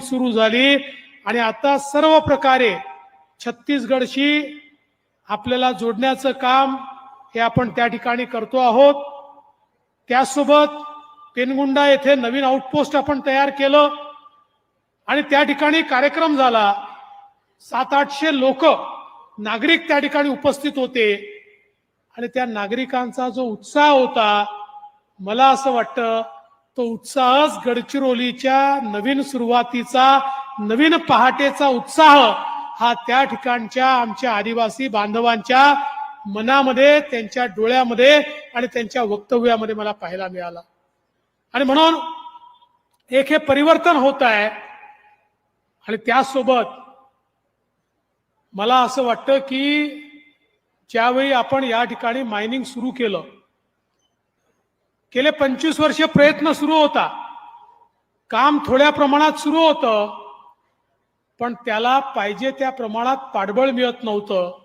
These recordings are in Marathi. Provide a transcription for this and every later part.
सुरू झाली. आणि आता सर्व प्रकारे छत्तीसगडशी आपल्याला जोडण्याचं काम हे आपण त्या ठिकाणी करतो आहोत. त्यासोबत पेनगुंडा येथे नवीन आउटपोस्ट आपण तयार केलं. आणि त्या ठिकाणी कार्यक्रम झाला. सात आठशे लोक नागरिक त्या ठिकाणी उपस्थित होते. आणि त्या नागरिकांचा जो उत्साह होता मला असं वाटतं तो उत्साहच गडचिरोलीच्या नवीन सुरुवातीचा नवीन पहाटेचा उत्साह हा त्या ठिकाणच्या आमच्या आदिवासी बांधवांच्या मनामध्ये त्यांच्या डोळ्यामध्ये आणि त्यांच्या वक्तव्यामध्ये मला पाहायला मिळाला. आणि म्हणून एक हे परिवर्तन होत आहे. आणि त्यासोबत मला असं वाटतं की ज्यावेळी आपण या ठिकाणी मायनिंग सुरू केलं गेले पंचवीस वर्ष प्रयत्न सुरू होता. काम थोड्या प्रमाणात सुरू होतं पण त्याला पाहिजे त्या प्रमाणात पाठबळ मिळत नव्हतं.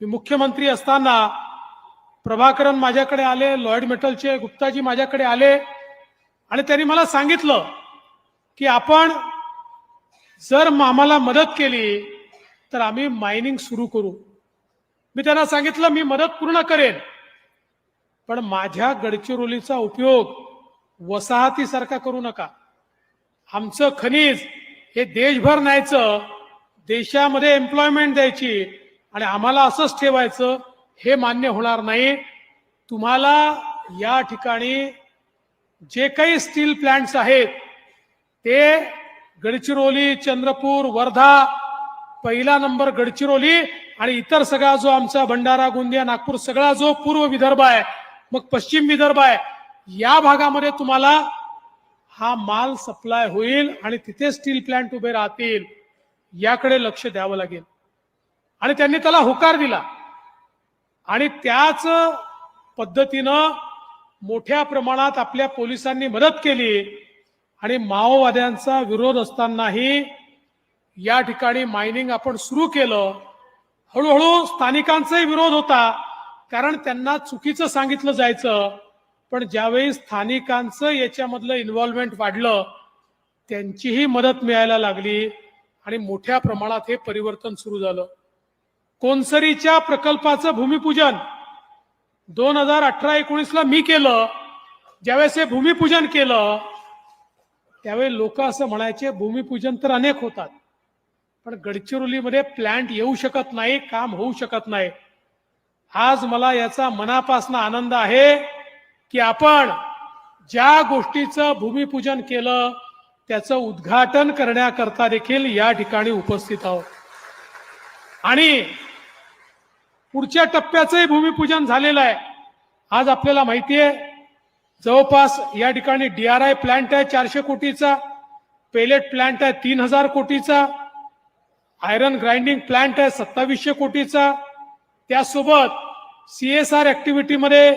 मी मुख्यमंत्री असताना प्रभाकरन माझ्याकडे आले लॉयड मेटलचे गुप्ताजी माझ्याकडे आले आणि त्यांनी मला सांगितलं की आपण जर आम्हाला मदत केली तर आम्ही मायनिंग सुरू करू. मी त्यांना सांगितलं मी मदत पूर्ण करेन. पण माझ्या गडचिरोलीचा उपयोग वसाहतीसारखा करू नका. आमचं खनिज हे देशभर न्यायचं देशामध्ये एम्प्लॉयमेंट द्यायची आणि आम्हाला असंच ठेवायचं हे मान्य होणार नाही. तुम्हाला या ठिकाणी जे काही स्टील प्लांट्स आहेत ते गडचिरोली चंद्रपूर वर्धा पहिला नंबर गडचिरोली आणि इतर सगळा जो आमचा भंडारा गोंदिया नागपूर सगळा जो पूर्व विदर्भ आहे मग पश्चिम विदर्भ आहे. या भागामध्ये तुम्हाला हा माल सप्लाय होईल आणि तिथे स्टील प्लांट उभे राहतील याकडे लक्ष द्यावं लागेल. आणि त्यांनी त्याला होकार दिला. आणि त्याच पद्धतीनं मोठ्या प्रमाणात आपल्या पोलिसांनी मदत केली आणि माओवाद्यांचा विरोध असतानाही या ठिकाणी मायनिंग आपण सुरू केलं. हळूहळू स्थानिकांचाही विरोध होता. कारण त्यांना चुकीचं सांगितलं जायचं पण ज्यावेळी स्थानिकांचं याच्यामधलं इन्व्हॉल्वमेंट वाढलं त्यांचीही मदत मिळायला लागली आणि मोठ्या प्रमाणात हे परिवर्तन सुरू झालं. कोनसरीच्या प्रकल्पाचं भूमिपूजन दोन हजार अठरा एकोणीसला मी केलं. ज्यावेळेस हे भूमिपूजन केलं त्यावेळी लोक असं म्हणायचे भूमिपूजन तर अनेक होतात पण गडचिरोलीमध्ये प्लॅन्ट येऊ शकत नाही काम होऊ शकत नाही. आज मला याचा मनापासून आनंद आहे की आपण ज्या गोष्टीचं भूमिपूजन केलं त्याचं उद्घाटन करण्याकरता देखील या ठिकाणी उपस्थित आहोत. आणि पुढच्या टप्प्याचंही भूमिपूजन झालेलं आहे. आज आपल्याला माहिती आहे जवळपास या ठिकाणी डी आर आय प्लांट आहे चारशे कोटीचा पेलेट प्लांट आहे तीन हजार कोटीचा आयरन ग्राइंडिंग प्लांट आहे सत्तावीसशे कोटीचा. त्यासोबत सी एस आर ऍक्टिव्हिटीमध्ये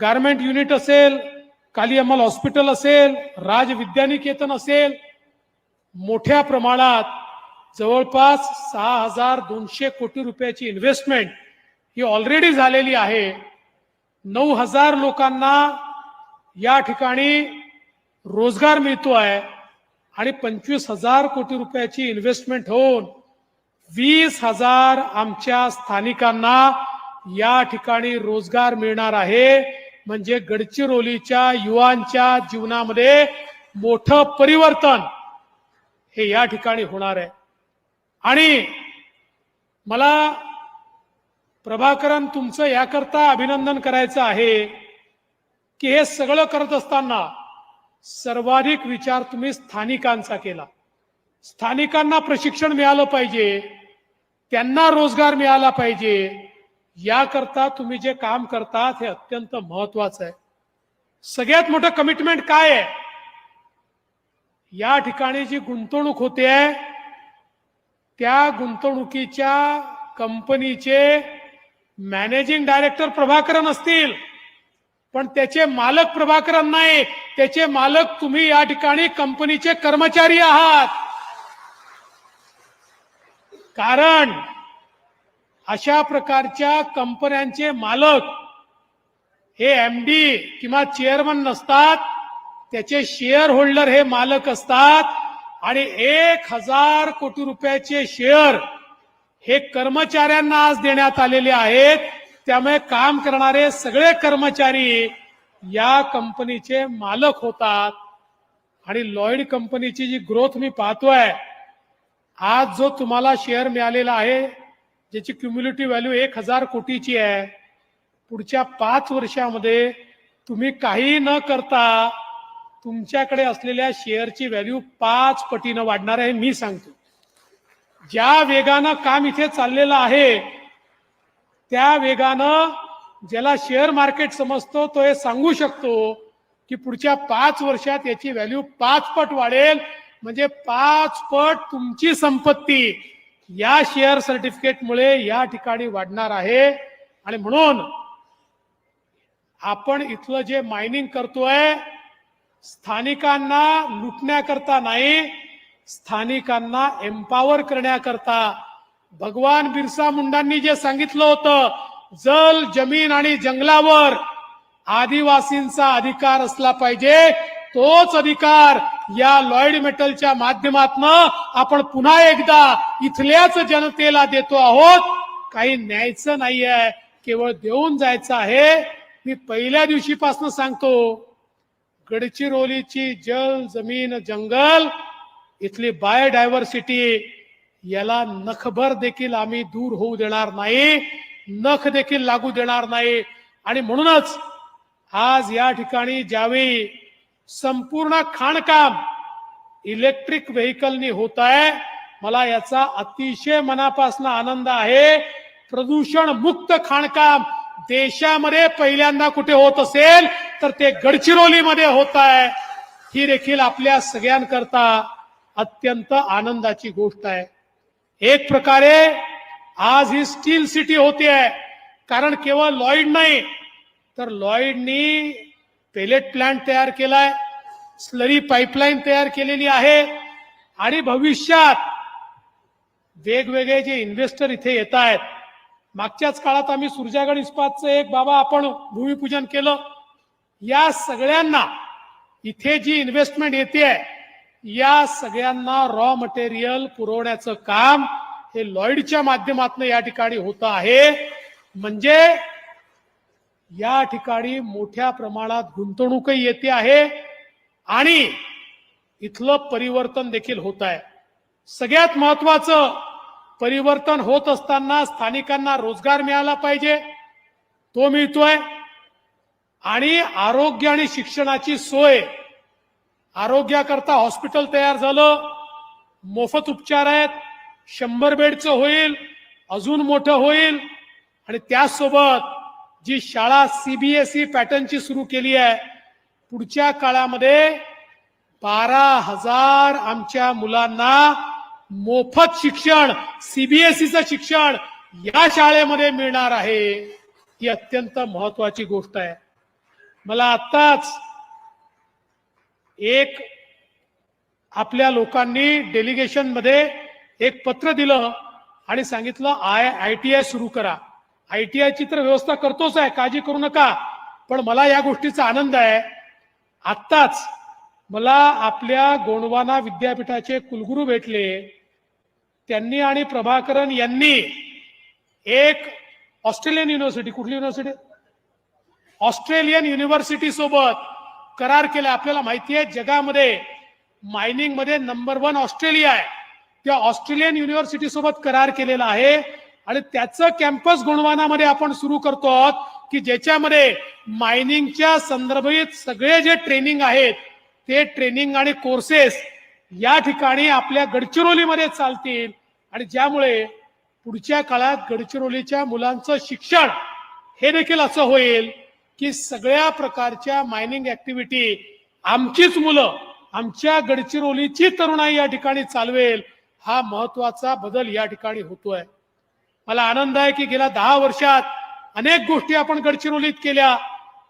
गारमेंट युनिट असेल काली अमल हॉस्पिटल असेल राज विद्यानिकेतन असेल मोठ्या प्रमाणात जवळपास सहा हजार दोनशे कोटी रुपयाची इन्व्हेस्टमेंट ही ऑलरेडी झालेली आहे. नऊ हजार लोकांना या ठिकाणी रोजगार मिळतो आहे आणि पंचवीस हजार कोटी रुपयाची इन्व्हेस्टमेंट होऊन वीस हजार आमच्या स्थानिकांना या ठिकाणी रोजगार मिळणार आहे. म्हणजे गडचिरोलीच्या युवांच्या जीवनामध्ये मोठं परिवर्तन हे या ठिकाणी होणार आहे. आणि मला प्रभाकरन तुमचं याकरता अभिनंदन करायचं आहे की हे सगळं करत असताना सर्वाधिक विचार तुम्ही स्थानिकांचा केला. स्थानिकांना प्रशिक्षण मिळालं पाहिजे. त्यांना रोजगार मिळाला पाहिजे. याकरता तुम्ही जे काम करतात हे अत्यंत महत्वाचं आहे. सगळ्यात मोठं कमिटमेंट काय आहे? या ठिकाणी जी गुंतवणूक होते आहे त्या गुंतवणुकीच्या कंपनीचे मॅनेजिंग डायरेक्टर प्रभाकरन असतील. पण त्याचे मालक प्रभाकरन नाही. त्याचे मालक तुम्ही या ठिकाणी कंपनीचे कर्मचारी आहात. कारण अशा प्रकारच्या कंपन्यांचे मालक हे एम डी किंवा चेअरमन नसतात. त्याचे शेअर होल्डर हे मालक असतात. आणि एक हजार कोटी रुपयाचे शेअर हे कर्मचाऱ्यांना आज देण्यात आलेले आहेत. त्यामुळे काम करणारे सगळे कर्मचारी या कंपनीचे मालक होतात. आणि लॉईड कंपनीची जी ग्रोथ मी पाहतोय आज जो तुम्हाला शेअर मिळालेला आहे ज्याची क्युम्युलेटिव्ह व्हॅल्यू एक हजार कोटीची आहे. पुढच्या पाच वर्षामध्ये तुम्ही काही न करता तुमच्याकडे असलेल्या शेअरची व्हॅल्यू पाच पटीनं वाढणार आहे मी सांगतो. ज्या वेगानं काम इथे चाललेलं आहे त्या वेगानं ज्याला शेअर मार्केट समजतो तो हे सांगू शकतो की पुढच्या पाच वर्षात याची व्हॅल्यू पाच पट वाढेल. म्हणजे पाच पट तुमची संपत्ती. या शेअर सर्टिफिकेटमुळे या ठिकाणी वाढणार आहे. आणि म्हणून आपण इथलं जे मायनिंग करतोय स्थानिकांना लुटण्याकरता नाही स्थानिकांना एम्पावर करण्याकरता. भगवान बिरसा मुंडांनी जे सांगितलं होतं जल जमीन आणि जंगलावर आदिवासींचा अधिकार असला पाहिजे तोच अधिकार या लॉइड मेटलच्या माध्यमातन आपण पुन्हा एकदा इथल्याच जनतेला देतो आहोत. काही न्यायचं नाहीये. केवळ देऊन जायचं आहे. मी पहिल्या दिवशीपासून सांगतो गडचिरोलीची जल जमीन जंगल इथली बायोडायव्हर्सिटी याला नखभर देखील आम्ही दूर होऊ देणार नाही नख देखील लागू देणार नाही. आणि म्हणूनच आज या ठिकाणी ज्यावेळी संपूर्ण खाणकाम इलेक्ट्रिक व्हेकलनी होत आहे. मला याचा अतिशय मनापासून आनंद आहे. प्रदूषण मुक्त खाणकाम देशामध्ये पहिल्यांदा कुठे होत असेल तर ते गडचिरोलीमध्ये होत आहे. ही देखील आपल्या सगळ्यांकरता अत्यंत आनंदाची गोष्ट आहे. एक प्रकारे आज ही स्टील सिटी होती. आहे कारण केवळ लॉइड नाही तर लॉइडनी पेलेट प्लांट तयार केलाय स्लरी पाईपलाईन तयार केलेली आहे आणि भविष्यात वेगवेगळे जे इन्व्हेस्टर इथे येत आहेत मागच्याच काळात आम्ही सुरजागड इस्पातचं एक बाबा आपण भूमिपूजन केलं या सगळ्यांना इथे जी इन्व्हेस्टमेंट येते या सगळ्यांना रॉ मटेरियल पुरवण्याचं काम हे लॉइडच्या माध्यमातून या ठिकाणी होत आहे. म्हणजे या ठिकाणी मोठ्या प्रमाणात गुंतवणूकही येते आहे आणि इथलं परिवर्तन देखील होत आहे. सगळ्यात महत्वाचं परिवर्तन होत असताना स्थानिकांना रोजगार मिळाला पाहिजे तो मिळतोय. आणि आरोग्य आणि शिक्षणाची सोय आरोग्याकरता हॉस्पिटल तयार झालं मोफत उपचार आहेत शंभर बेडचं होईल अजून मोठं होईल आणि त्याचसोबत जी शाळा सीबीएसई पॅटर्नची सुरू केली आहे पुढच्या काळामध्ये बारा हजार आमच्या मुलांना मोफत शिक्षण सीबीएसईचं शिक्षण या शाळेमध्ये मिळणार आहे ही अत्यंत महत्वाची गोष्ट आहे. मला आत्ताच एक आपल्या लोकांनी डेलिगेशनमध्ये एक पत्र दिलं आणि सांगितलं आय आय टी आय सुरू करा. आय टी आयची तर व्यवस्था करतोच आहे काळजी करू नका. पण मला या गोष्टीचा आनंद आहे. आत्ताच मला आपल्या गोंडवाना विद्यापीठाचे कुलगुरू भेटले. त्यांनी आणि प्रभाकरन यांनी एक ऑस्ट्रेलियन युनिव्हर्सिटी कुठली युनिव्हर्सिटी? ऑस्ट्रेलियन युनिव्हर्सिटी सोबत करार केला. आपल्याला माहिती आहे जगामध्ये मायनिंगमध्ये नंबर वन ऑस्ट्रेलिया आहे. त्या ऑस्ट्रेलियन युनिव्हर्सिटी सोबत करार केलेला आहे. आणि त्याचं कॅम्पस गुणवानामध्ये आपण सुरू करतो आहोत की ज्याच्यामध्ये मायनिंगच्या संदर्भित सगळे जे ट्रेनिंग आहेत ते ट्रेनिंग आणि कोर्सेस या ठिकाणी आपल्या गडचिरोलीमध्ये चालतील. आणि ज्यामुळे पुढच्या काळात गडचिरोलीच्या मुलांचं शिक्षण हे देखील असं होईल की सगळ्या प्रकारच्या मायनिंग ऍक्टिव्हिटी आमचीच मुलं आमच्या गडचिरोलीची तरुणाई या ठिकाणी चालवेल हा महत्त्वाचा बदल या ठिकाणी होतोय. मला आनंद आहे की गेल्या दहा वर्षात अनेक गोष्टी आपण गडचिरोलीत केल्या.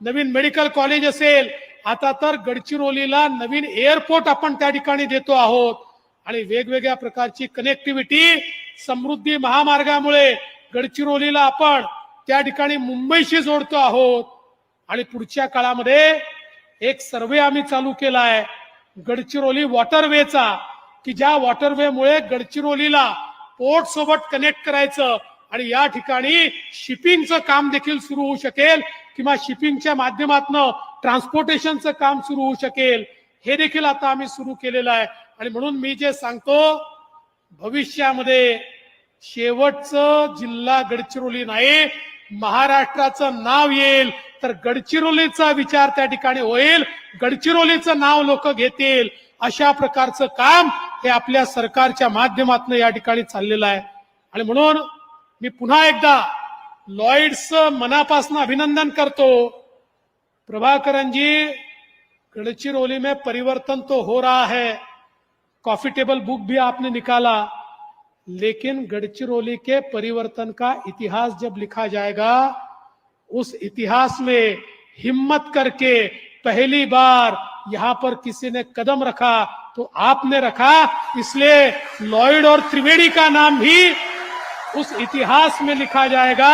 नवीन मेडिकल कॉलेज असेल. आता तर गडचिरोलीला नवीन एअरपोर्ट आपण त्या ठिकाणी देतो आहोत. आणि वेगवेगळ्या प्रकारची कनेक्टिव्हिटी समृद्धी महामार्गामुळे गडचिरोलीला आपण त्या ठिकाणी मुंबईशी जोडतो आहोत. आणि पुढच्या काळामध्ये एक सर्वे आम्ही चालू केला आहे गडचिरोली वॉटरवेचा की ज्या वॉटरवेमुळे गडचिरोलीला पोर्ट सोबत कनेक्ट करायचं. आणि या ठिकाणी शिपिंगचं काम देखील सुरू होऊ शकेल किंवा शिपिंगच्या माध्यमातून ट्रान्सपोर्टेशनचं काम सुरू होऊ शकेल. हे देखील आता आम्ही सुरू केलेलं आहे. आणि म्हणून मी जे सांगतो भविष्यामध्ये शेवटचं जिल्हा गडचिरोली नाही महाराष्ट्राचं नाव येईल. तर गडचिरोलीचा विचार त्या ठिकाणी होईल. गडचिरोलीचं नाव लोक घेतील. अशा प्रकारचं काम हे आपल्या सरकारच्या माध्यमातून या ठिकाणी चाललेलं आहे. आणि म्हणून मी पुन्हा एकदा लॉइड्सचं मनापासून अभिनंदन करतो. प्रभाकरनजी गडचिरोली में परिवर्तन तो हो रहा है. कॉफी टेबल बुक भी आपने निकाला. लेकिन गडचिरोली के परिवर्तन का इतिहास जब लिखा जाएगा उस इतिहास में हिम्मत करके पहली बार यहां पर किसी ने कदम रखा तो आपने रखा। इसलिए लॉयड और त्रिवेणी का नाम भी उस इतिहास में लिखा जाएगा।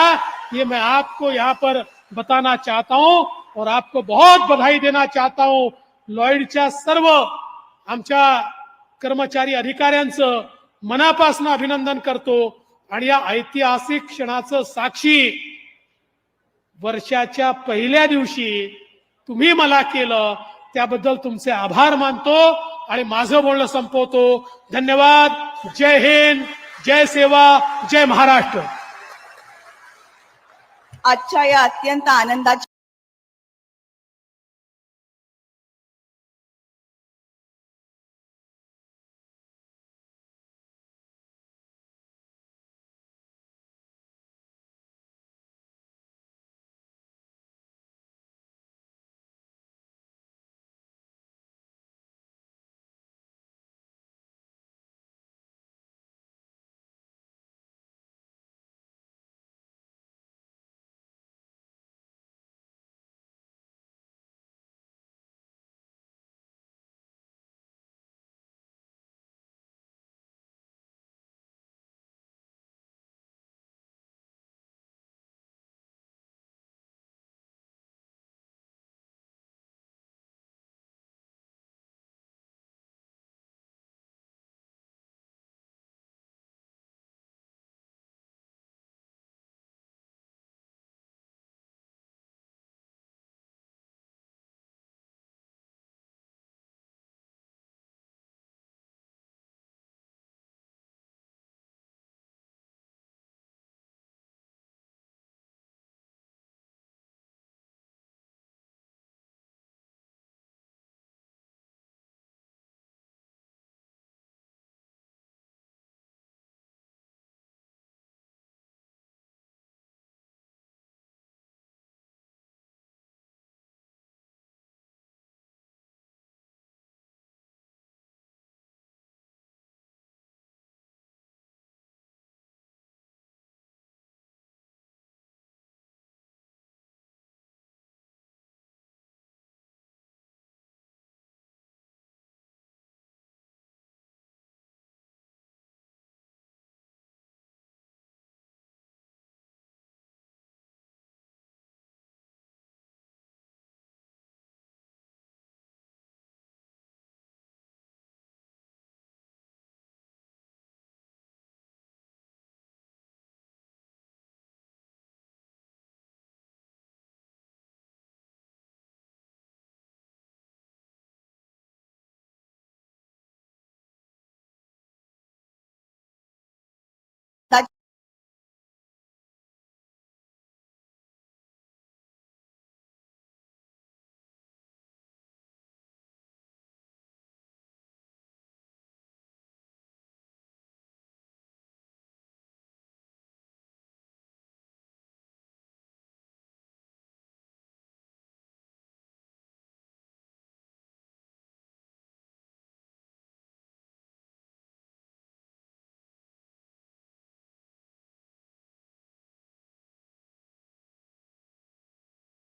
ये मैं आपको यहाँ पर बताना चाहता हूं और आपको बहुत बधाई देना चाहता हूं। लॉयडच्या सर्व आमच्या कर्मचारी अधिकाऱ्यांचं मनापासून अभिनंदन करतो आणि या ऐतिहासिक क्षणाचं साक्षी वर्षाच्या पहिल्या दिवशी तुम्ही मला केलं त्याबद्दल तुमचे आभार मानतो आणि माझं बोलणं संपवतो. धन्यवाद. जय हिंद. जय सेवा. जय महाराष्ट्र. आजच्या या अत्यंत आनंदाच्या